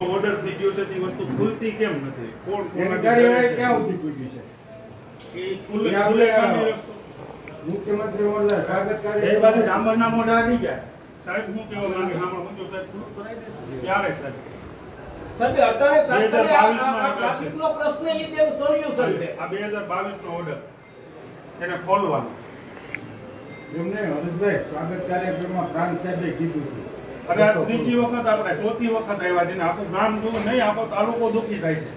Order થઈ ગયો છે તે વસ્તુ ખુલતી કેમ નથી? કોણ કોણ ક્યાં ઊભી પૂજી છે? એ ખુલ્લે ખુલ્લે મુખ્યમંત્રી ઓનલાઈન સ્વાગત એ કાર્ય બાજુ ડામરના મોઢા આવી ગયા. સાહેબ હું કેવો માંગે સાંભળો હું સાહેબ પૂરું કરાવી દે. ક્યારે સાહેબ? સાહેબ અટાણે તાત્કાલિક આ- 2022 આ- આ ટ્રાફિકનો પ્રશ્ન એ તેનું સોલ્યુશન છે. આ બે હજાર બાવીસ નો ઓર્ડર એને ખોલવાનો. એમને હરેશભાઈ સ્વાગત કાર્યક્રમમાં પ્રાંત સાહેબે કીધું હતું અરે આ ત્રીજી વખત આપણે ચોથી વખત આવ્યા છે આખું ગામ દુઃખ નહીં આખો તાલુકો દુખી થાય છે.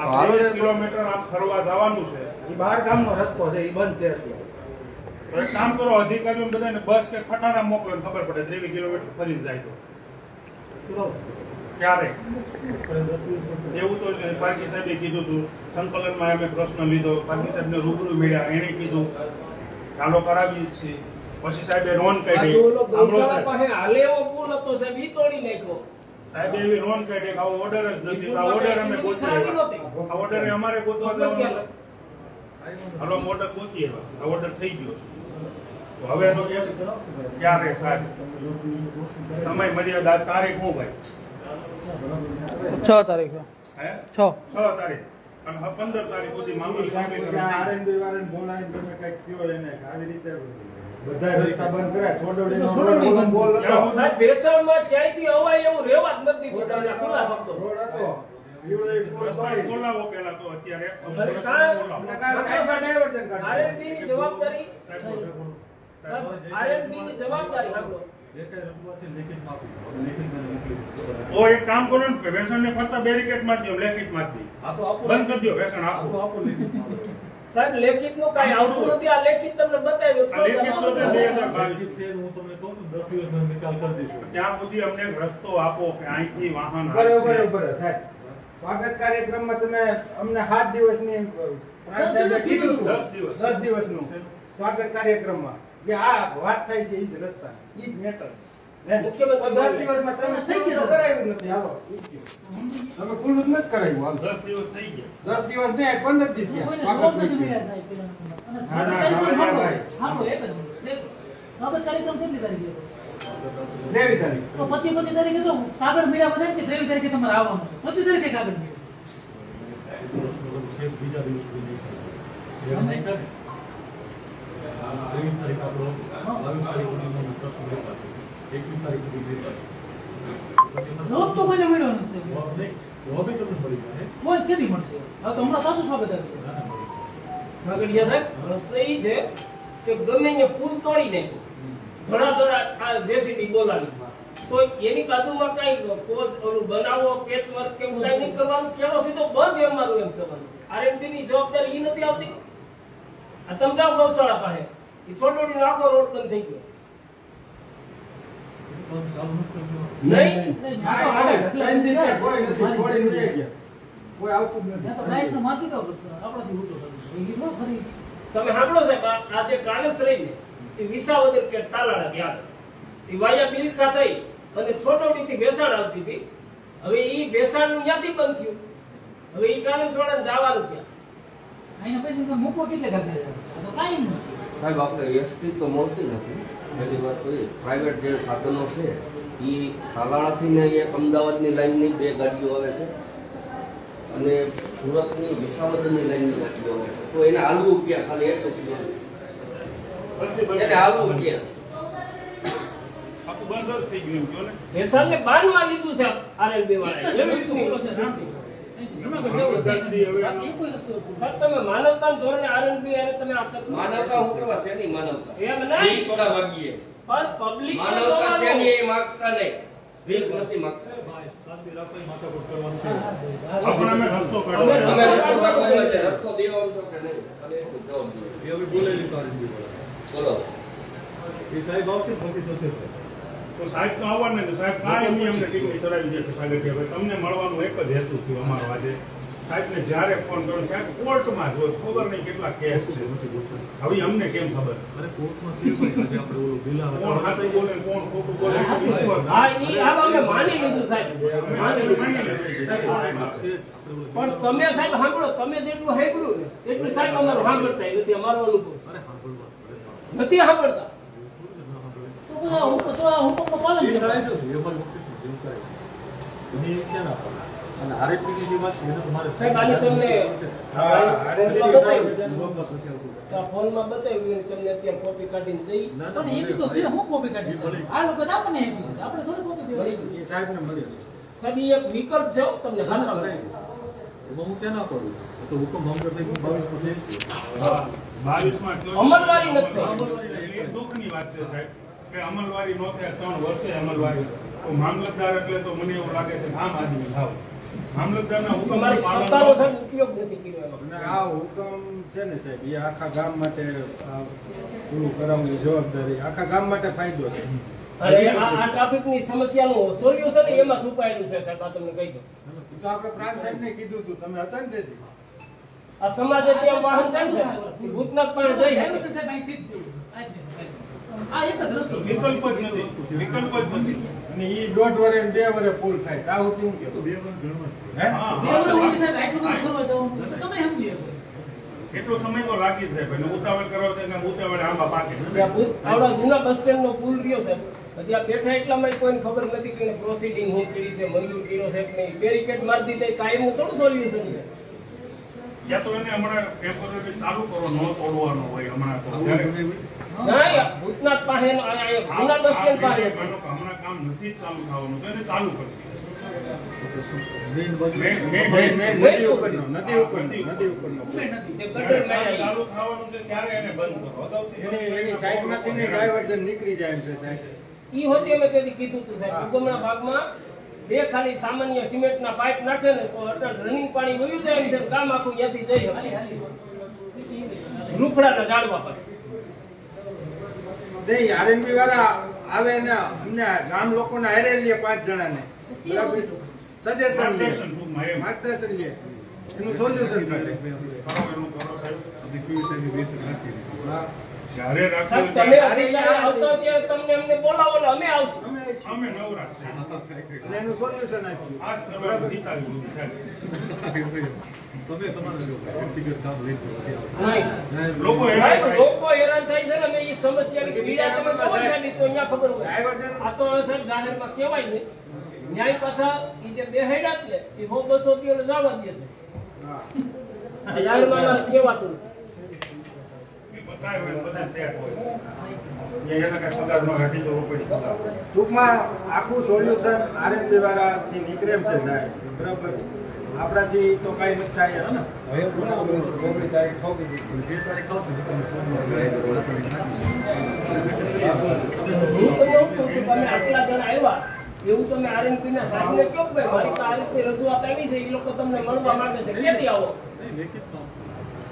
આ બાવીસ કિલોમીટર આમ ફરવા જવાનું છે. એ બાર ગામનો રસ્તો છે એ બંધ છે અત્યારે. કામ કરો અધિકારીઓ બધાને બસ કે ખટારા મોકલો ખબર પડે ત્રેવીસ કિલોમીટર ફરી જાય તો. ક્યારે? એવું તો. પારકી સાહેબે કીધું હતું સંકલનમાં અમે પ્રશ્ન લીધો પારકી સાહેબને રૂબરૂ મળ્યા એણે કીધું ચાલો કરાવી છીએ. પછી સાહેબે રોન કાઢી. પાસે હાલે એવો પુલ હતો સાહેબ ઈ તોડી નાખ્યો. સાહેબ એવી રોન કાઢી કે આવો ઓર્ડર જ નથી. આ ઓર્ડર અમે ગોતી આ ઓર્ડર અમારે ગોતવા જવાનો. હાલો ઓર્ડર ગોતી આ ઓર્ડર થઈ ગયો છે. તો હવે એનો કેમ ક્યારે સાહેબ સમય મર્યાદા તારીખ હું ભાઈ? છ તારીખ. હે? છ. છ તારીખ. અને પંદર તારીખ સુધી માંગણી કરવાની. વાળાને બોલાવીને તમે કંઈક કયો એને આવી રીતે બધા રસ્તા બંધ કર્યા. સોડવડી બોલ હતો. સાહેબ બેસાણમાં ક્યાંયથી અવાય એવું જ નથી ખુલ્લા શબ્દો રોડ હતો. જવાબદારી. જવાબદારી એક કામ કરો ને ને ફરતા બેરિકેડ મારી દો લેખિત મારી દો. બંધ કરી દો વ્યસન આખું સાહેબ લેખિતનું કઈ આવતું નથી. આ લેખિત તમને બતાવ્યું આ લેખિત તો છે બે હજાર બાવીસ બરાબર ત્યાં સુધી અમને રસ્તો આપો કે અહીંથી વાહન બરોબર. બરોબર સાહેબ. સ્વાગત કાર્યક્રમમાં તમે અમને સાત દિવસની ની સાહેબે કીધું. દસ દિવસ. દસ દિવસનું સ્વાગત કાર્યક્રમમાં. કે આ વાત થાય છે એ જ રસ્તા ઈ જ મેટર દિવસમાં તમે ખુલ્લું તો નથી. હાલો ઈ જ તારીખે તમે ખુલ્લું જ નથી કરાવ્યું હાલો. દસ દિવસ તારીખે ત્રેવીસ તારીખ. તો પચીસ પચીસ તારીખે તો કાગળ તારીખ સુધી કે ત્રેવીસ તારીખે તમારે આવવાનું છે પચીસ તારીખે કાગળ મીડિયા જવાબ તો કોઈને મળ્યો કોઈ કેદી મળશે? હવે તો હમણાં સાસુ સ્વાગત આવ્યું સાગરિયા સાહેબ. પ્રશ્ન ઈ છે કે ગમે ને પુલ તોડી નાખ્યો ઘણા ઘણા આ જેસીબી બોલાવી. તો એની બાજુમાં કઈ પોઝ ઓલું બનાવો પેચ વર્ક કે કઈ નહીં કરવાનું? કેવો સીધો બંધ એમ મારું એમ કરવાનું આરએમડી ની જવાબદારી ઈ નથી આવતી. આ તમે જાઓ ગૌશાળા પાસે. એ છોટોડી નાખો રોડ બંધ થઈ ગયો. નહીં. કોઈ નથી, કોઈ નથી કોઈ આવતું આપણાથી ખરી. તમે સાંભળો સાહેબ એ વિસાવદર કે એ વાયા બિલખા થઈ અને છોટોડી થી બેસાડ આવતી હતી. હવે એ બેસાડનું ક્યાંથી બંધ થયું? હવે ઈ ટ્રાવેલ્સ વાળાને જવાનું ક્યાં? અહીંના પૈસા મૂકવા કેટલે કરતા જાવ આ તો કાંઈ નહીં સાહેબ આપણે એસટી તો મળતી નથી. પહેલી વાત તો પ્રાઇવેટ જે સાધનો છે એ તાલાળાથી ને એક અમદાવાદની લાઇનની બે ગાડીઓ આવે છે અને સુરતની વિસાવદરની લાઇનની ગાડીઓ આવે છે. તો એને આલુ રૂપિયા ખાલી એક રૂપિયા એને બંધ. હાલવું બંધ જ થઈ ગયું એમ ને? બાનમાં લીધું છે આરએલબી એક રસ્તો બોલો છે શાંતિ જૂનાગઢ હા, જવું બધા દી હવે બાકી કોઈ રસ્તો નથી. સાહેબ તમે માનવતાના ધોરણે આરએલબી અને તમે માનવતા હું કરવા શેની માનવતા એમ નહીં. થોડા વાગીએ પણ પબ્લિક માનવતા શેની એ માગતા નહીં ભીખ નથી માગતા રસ્તો અમે કાઢવો અમે રસ્તો કાઢવાનો છે. રસ્તો દેવાનો છો કે નહીં? ખાલી એટલું જવાબ દો બોલો. તો સાહેબ તો આવવાના ને. સાહેબ કાંઈ અમને ટિકિટ ચડાવી દે છે. સાગર કે તમને મળવાનું એક જ હેતુ થયું અમારો આજે. સાહેબને જ્યારે ફોન કર્યો સાહેબ કોર્ટમાં જો ખબર નહીં કેટલા કેસ છે. હવે અમને કેમ ખબર? કોણ હાથે બોલે કોણ ખોટું બોલે? હા ઈ હાલ અમે માની લીધું સાહેબ. માની લીધું. પણ તમે સાહેબ સાંભળો તમે જેટલું સાંભળ્યું ને એટલું સાહેબ અમારું સાંભળતા નથી અમારો અનુભવ. નથી સાંભળતા? તો બધા હુકમ- તો આ હુકમનું પાલન કરો. અને આરએફપીની જે વાત છે એને તમારે સાહેબ આને તમને ફોનમાં બતાવ્યું ના, તો બતાવ્યું તમને અત્યારે કોપી કાઢીને દઈ પણ એની તો છે હું કોપી કાઢી આ લોકો આપણને આપણે થોડી કોપી દેવાની. એ સાહેબને મળી સાહેબ એ એક વિકલ્પ છે તમને હાથ. એમાં હું ક્યાં ના પડું તો હુકમ બાવીસ પર થઈ. હા, અમલવારી નથી. અમલવારી દુઃખની વાત છે સાહેબ કે અમલવારી નો થાય ત્રણ વર્ષે અમલવારી. તો મામલતદાર એટલે તો મને એવું લાગે છે આમ આદમી થાવ મામલતદારના હુકમ પાલન સત્તાનો ન સાહેબ ઉપયોગ નથી કર્યો અને આ હુકમ છે ને સાહેબ એ આખા ગામ માટે પૂરું કરાવવાની જવાબદારી આખા ગામ માટે ફાયદો છે. અને આ ટ્રાફિકની સમસ્યાનું સોલ્યુશન એમાં છુપાયેલું છે સાહેબ આ તમને કહી દઉં. તો આપણે પ્રાંત સાહેબને કીધું હતું તમે હતા ને તેથી. આ સમાજે ત્યાં વાહન ચાલશે ભૂતનાથ પણ જઈ સાહેબ અહીંથી જ. આ જ દેવું. આ એક જ રસ્તો. વિકલ્પ જ નથી. વિકલ્પ જ નથી. અને એ દોઢ વરે બે વરે પૂલ થાય. તા હું કેવું? તો બે વાર ગણવા હે? બે હા. વર્ષ સાહેબ આટલું બધું ફરવા જવાનું તો તમે સમજી શકો. એટલો સમય તો લાગી જ જાય ઉતાવળ કરો તો એને ઉતાવળે આંબા પાકે. આવડા જૂના બસ સ્ટેન્ડ નો પુલ રહ્યો સાહેબ. હજી આ બેઠા એટલામાં કોઈને ખબર નથી કે પ્રોસિડિંગ હું કરી છે મંજૂર કર્યો છે કે નહીં. બેરિકેડ મારી દીધા કાયમ થોડું સોલ્યુશન છે. યા તો એને હમણાં ટેમ્પરરી ચાલુ કરો ન તોડવાનો હોય હમણાં તો. આવું જ્યારે- ગમે એવું? ના યા ભૂતનાથ પાસે નો- આ- આ જૂના બસ પાસે હમણાં કામ નથી ચાલુ થવાનું તો એને ચાલુ કરી તો કે શું? મેઇન બાજુ- મેઇન- મેઇન- મેં- મેં નદી ઉપરનો નદી ઉપરનો નદી ઉપરનો. ઉભે નથી. તે જ્યારે ગટર કામમાં ચાલુ થવાનું છે ત્યારે એને બંધ કરો. અગાઉથી બંધ એની એની કરીને સાઈડમાંથી ને ડાયવર્ઝન નીકળી જાય છે સાહેબ. ઈ હોતી અમે તેથી કીધું હતું સાહેબ. ઉગમણા ભાગમાં બે ખાલી સામાન્ય સિમેન્ટ ના પાઇપ નાખે ને તો અટલ રનિંગ પાણી વયું જાય ને ગામ આખું ત્યાંથી જઈ રૂખડા ના જાળવા પર. નહીં આરએનબી વાળા આવે ને અમને ગામ લોકોને હારે લઈએ પાંચ જણાને. સજેશન લે. માર્ગદર્શન લે. એનું સોલ્યુશન. હા. જ્યારે તમને અમને બોલાવો ને અમે આવશું. અમે અને એનું સોલ્યુશન આપ્યું તમે તમારા વ્યક્તિગત કામ લઈ જાઓ. નહીં. ના, લોકો હેરાન સાહેબ થાય. લોકો હેરાન થાય છે ને અમે એ સમસ્યાની પીડા તમે કહો ને તો અહીંયા ખબર હોય આ તો સાહેબ જાહેરમાં કહેવાય ને ન્યાય પાછા એ જે બેહેડા જ એ હો બસો દિવસ જવા દે છે જાહેરમાં કહેવાતું નથી. એ બધાય હોય, બધા tag હોય. જે એના કાંઈ પગારમાં અઢીસો રૂપિયાની પગાર હોય. ટૂંકમાં આખું સોલ્યુશન આરએનબી વાળાથી નીકળે છે સાહેબ બરાબર આપણાથી તો કઈ નથી થાય તારીખ ઠોકી દીધી. તારીખ ને એવું તમે આરએનપી ના સાહેબને કહો ભાઈ મારી તો આ રીતે રજૂઆત આવી છે એ લોકો તમને મળવા માંગે છે. ક્યાંથી આવો.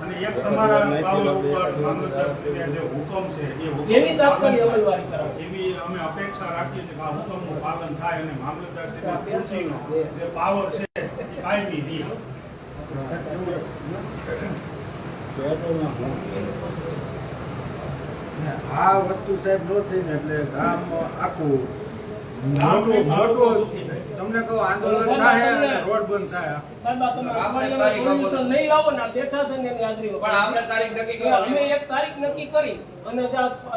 અને એક તમારા પાવર ઉપર મામલતદારશ્રીના જે હુકમ છે એ હુકમ એની તાત્કાલિક અમલવારી કરાવો એવી અમે અપેક્ષા રાખીએ છીએ કે આ હુકમનું પાલન થાય અને ખુરશીનો જે પાવર છે કાયમી ને આ વસ્તુ સાહેબ નો થઈ ને એટલે ગામ આખું. તમને કહો આંદોલન થાય રોડ બંધ થાય. સાહેબ આ તમે અઠવાડિયામાં સોલ્યુશન નહીં લાવો ને બેઠા છે ને એની હાજરીમાં. પણ આપણે તારીખ નક્કી અમે એક તારીખ નક્કી કરી અને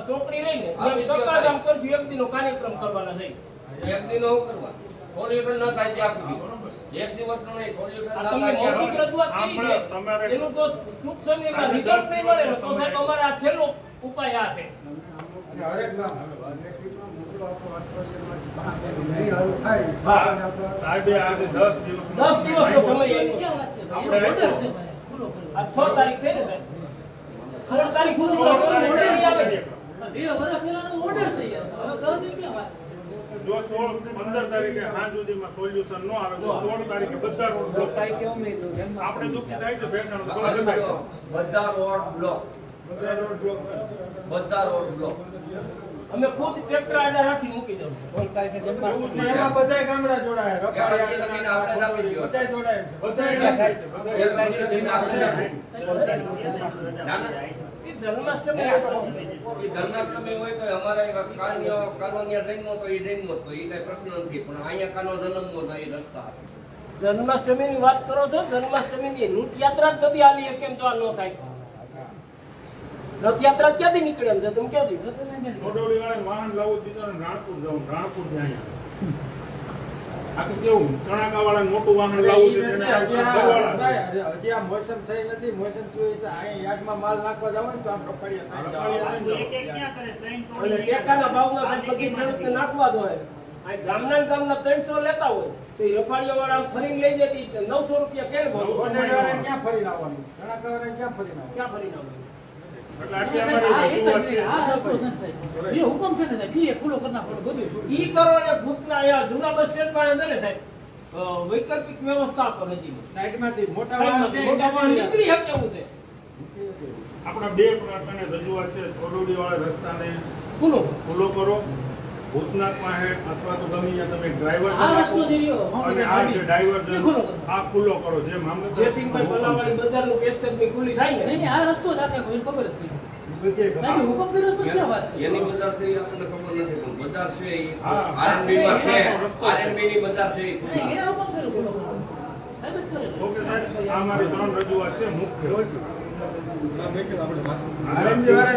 ચોપડી રહી ને દો કામ કરશું એક દિનનો કાર્યક્રમ કરવાના છે. એક દિન હું કરવા. સોલ્યુશન ન થાય ત્યાં સુધી. એક દિવસ નો નહીં સોલ્યુશન ના થાય ત્યાં સુધી. રજૂઆત કરી આપણે તમારે- એનું તો ટૂંક સમયમાં રિઝલ્ટ નહીં મળે તો સાહેબ અમારે આ છેલ્લો ઉપાય આ છે. હરેક ગામ. હા. સાહેબે આજે દસ દિવસનો સમય છે. છે છે છ તારીખ થઈ ને સાહેબ. સોળ તારીખ સુધી તો order નહીં બે વર્ષ પહેલાનો order છે યાર. હવે ગવર્મેન્ટ ક્યાં વાત? છે? જો સોળ પંદર તારીખે સાંજ સુધીમાં સોલ્યુશન ન આવે તો સોળ તારીખે બધા રોડ બ્લોક આપણે દુઃખી થાય છે ભેસાણ બધા બધા. બધા રોડ બ્લોક બધા રોડ બ્લોક બધા રોડ બ્લોક અમે ખુદ ટ્રેક્ટર આડા રાખી મૂકી દઉં. સોળ તારીખે જમવા એમાં બધાય ગામડા જોડાયા. બધાય જોડાયા બધા જન્માષ્ટમી હોય તો અમારે કાલની કાનોનિયા જન્મો તો એ જન્મો તો એ કઈ પ્રશ્ન નથી પણ અહીંયા કાનો જન્મવો તો એ રસ્તા જન્માષ્ટમી ની વાત કરો છો? જન્માષ્ટમી ની રથયાત્રા જ નથી આલી કેમ તો આ ન થાય. રથયાત્રા ક્યાંથી નીકળે એમ છે? તમે ક્યાંથી? વાહન લાવવું બીજાને રાણપુર જવું રાણપુરથી અહીંયા કેવું? ચણાકાવાળા મોટું વાહન લાવવું છે હજી આ- ઘરવાળા ભાઈ, હજી આ મોસમ થઈ નથી મોસમ થયું એટલે અહીં યાર્ડમાં માલ નાખવા જાવ ને તો આમ નાખવા દો ગામના ગામના ત્રણસો લેતા હોય. તો એ રફાડીયા વાળા ફરી ફરીને લઈ જતી નવસો રૂપિયા કેમ ક્યાં ફરી આવવાનું? ચણાકાવાળાને ક્યાં ફરી આવવાનું? હુકમ છે ને સાહેબ એ ખુલ્લો કરી નાખવાનો બધું ઈ કરો ને ભૂતના જૂના બસ સ્ટેન્ડ પાસે છે ને સાહેબ વૈકલ્પિક વ્યવસ્થા આપો નજીક સાઈડમાંથી મોટા વાહન છે મોટા વાહન નીકળી શકે એવું છે. આપણા બે પ્રકારની રજૂઆત છે છોડોડી વાળા રસ્તાને ખુલ્લો. ખુલ્લો કરો. ભૂતનાથ પાસે અથવા તો ગમે ત્યાં તમે ડ્રાઈવર આ રસ્તો જે અને આ જે ડ્રાઈવર એ ખુલ્લો કરો. આ ખુલ્લો કરો જે મામલતદાર જયસિંહભાઈ પલાવાળી બજારનું પેશકદમી ખુલ્લી થાય ને નહીં, આ રસ્તો જ આખે કોઈ ખબર જ છે બધે ગમે. સાહેબ હુકમ કર્યો પછી ક્યાં વાત છે એની બજાર છે આપણને ખબર નથી પણ બજાર છે આરએનબી માં છે આરએનબી ની બજાર છે એ નહીં, ખુલ્લી. એને હુકમ કર્યો ખુલ્લો કરવાનો. સાહેબ જ કરેલો. ઓકે સાહેબ આ મારી ત્રણ રજૂઆત છે મુખ્ય આ મેં કીધું આપણે વાત આરએમજી વાળા